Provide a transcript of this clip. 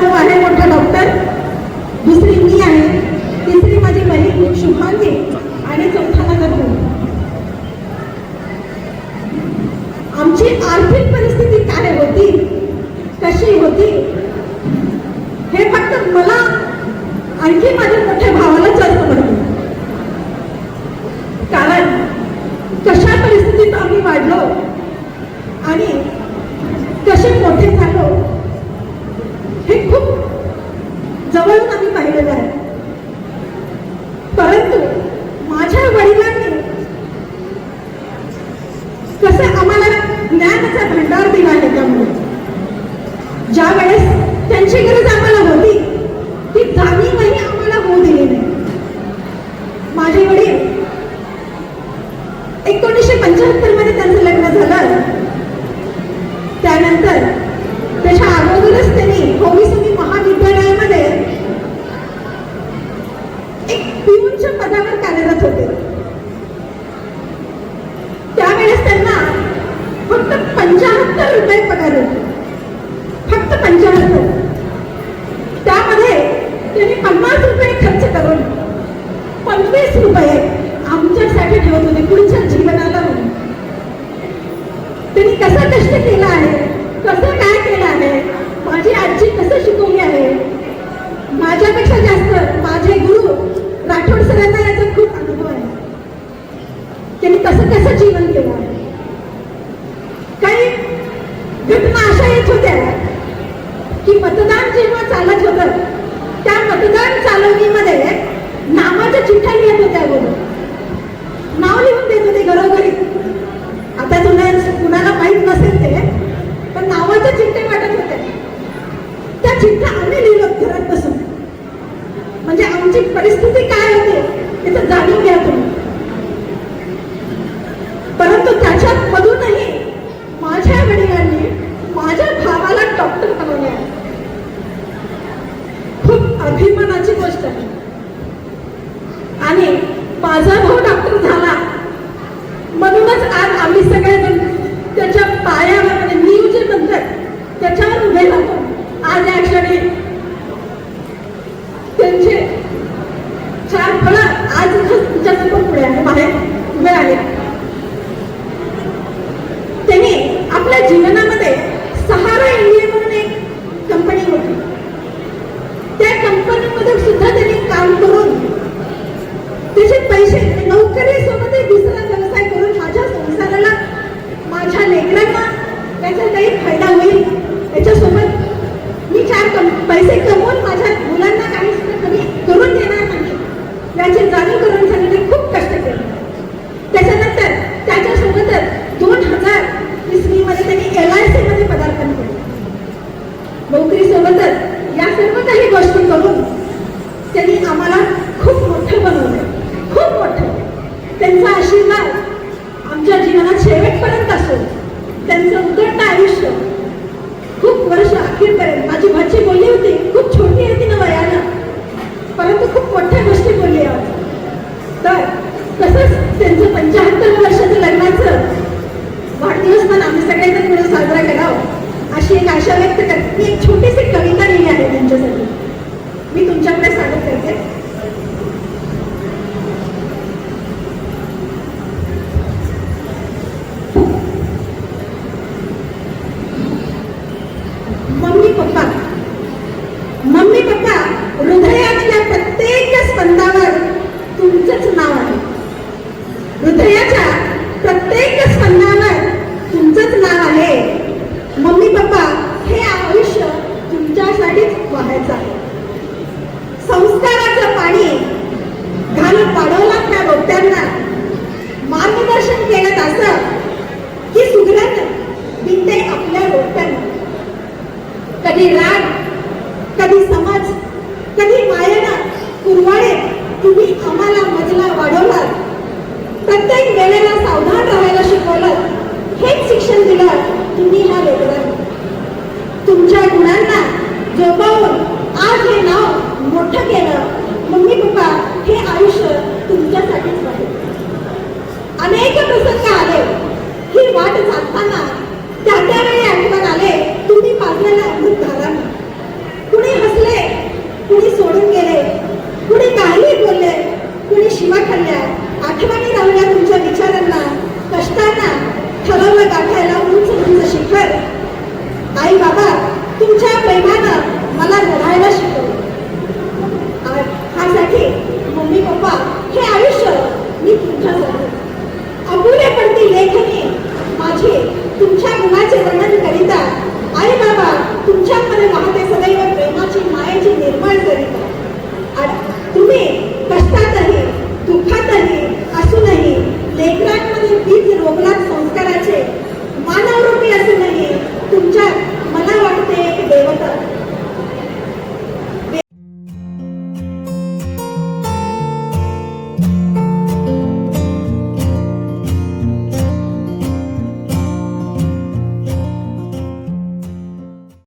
भाऊ आहे मोठा डॉक्टर दुसरी मी आहे. तिसरी माझी बहीण शुभांगी. आणि चौथा माझा भाऊ आमची आर्थिक परिस्थिती काय होती? कशी होती? हे फक्त मला आणखी माझ्या मोठ्या भावाला जास्त पडते कारण कशा परिस्थितीत आम्ही वाढलो आणि कसे मोठे झालो हे खूप जवळून आम्ही पाहिलेलं आहे परंतु माझ्या वडिलांनी कसं आम्हाला ज्ञानाचा भंडार दिला त्यामुळे. ज्या वेळेस त्यांची गरज आम्हाला होती ती जाणीवही आम्हाला होऊ दिली नाही. माझे वडील एकोणीसशे पंच्याहत्तरमध्ये त्यांचं लग्न झालं. त्यानंतर त्याच्या अगोदरच त्यांनी होमिसमी महाविद्यालयामध्ये एक पिऊनच्या पदावर कार्यरत होते त्यावेळेस त्यांना फक्त रुपये पगार होते फक्त पंचाहत्तर त्यामध्ये त्यांनी पन्नास रुपये खर्च करून पंचवीस रुपये आमच्यासाठी ठेवत होते पुढच्या जीवनाला म्हणून. त्यांनी कसं कष्ट केलं आहे कसं काय केलं आहे माझी आजी कसं शिकवली आहे? माझ्यापेक्षा जास्त माझे गुरु राठोड सरांना याचा खूप अनुभव आहे. त्यांनी कसं कसं जीवन केलं आहे काही घटना अशा येत होत्या की मतदान जेव्हा चालत होतं त्या मतदान चालवणीमध्ये नामाच्या चिठ्ठ्या लिहित होत्या अगोदर नाव लिहून देत होते घरोघरी. आता तुला कुणाला माहीत नसेल ते पण नावाच्या चिठ्ठ्या वाटत होते त्या चिठ्ठ्या आम्ही लिहिलो घरात बसून म्हणजे आमची परिस्थिती काय होते त्याचं जाणून घ्या तुम्ही. परंतु त्याच्यात माझा भाऊ डॉक्टर झाला. म्हणूनच आज आम्ही सगळेजण त्याच्या पायावर म्हणजे नीव जे म्हणतात त्याच्यावर उभे राहतो. आज या क्षणी त्यांचे चार फळ आज तुमच्यासमोर पुढे आहे बाहेर उभे आले त्यांनी आपल्या जीवनामध्ये सहारा इंडिया म्हणून एक कंपनी होती. त्या कंपनीमध्ये सुद्धा त्याचा काही फायदा होईल त्याच्यासोबत मी चार कम पैसे कमवून माझ्या मुलांना काही सुद्धा कमी करून देणार नाही याची जाणीव करून त्यांनी खूप कष्ट केले त्याच्यानंतर त्याच्यासोबतच दोन हजार इसवीमध्ये त्यांनी एल आय सी मध्ये पदार्पण केले नोकरी सोबतच या सर्व काही गोष्टी करून त्यांनी आम्हाला खूप मोठं बनवलं खूप मोठं त्यांचा आशीर्वाद आमच्या जीवनात शेवटपर्यंत असो त्यांचं उदंड आयुष्य खूप वर्ष अखेरपर्यंत माझी भाची बोलली होती खूप छोटी आहे ती ना वयानं परंतु खूप मोठ्या गोष्टी बोलली आहे तर तसंच त्यांचं पंच्याहत्तर वर्षाचं लग्नाचं वाढदिवस पण आम्ही सगळेजण मिळून साजरा करावं अशी एक आशा व्यक्त करते मी एक छोटीशी कविता लिहिली आहे त्यांच्यासाठी. मी तुमच्याकडे सांगत करते. कधी राग कधी समाज कधी मायाना कुरवाडे तुम्ही आम्हाला मजला वाढवलात. प्रत्येक वेळेला सावधान राहायला शिकवलं. कुणी काहीही बोलले कुणी शिवा खाल्ल्या आठवणी लावल्या तुमच्या विचारांना कष्टांना ठरवलं गाठायला उंच तुमचं शिखर. आई बाबा तुमच्या प्रेमानं मला लढायला शिकव. ह्यासाठी मम्मी पप्पा हे आयुष्य मी तुमच्यासाठी. अपुरे पण ती लेखनी माझे तुमच्या गुणाचे वर्णन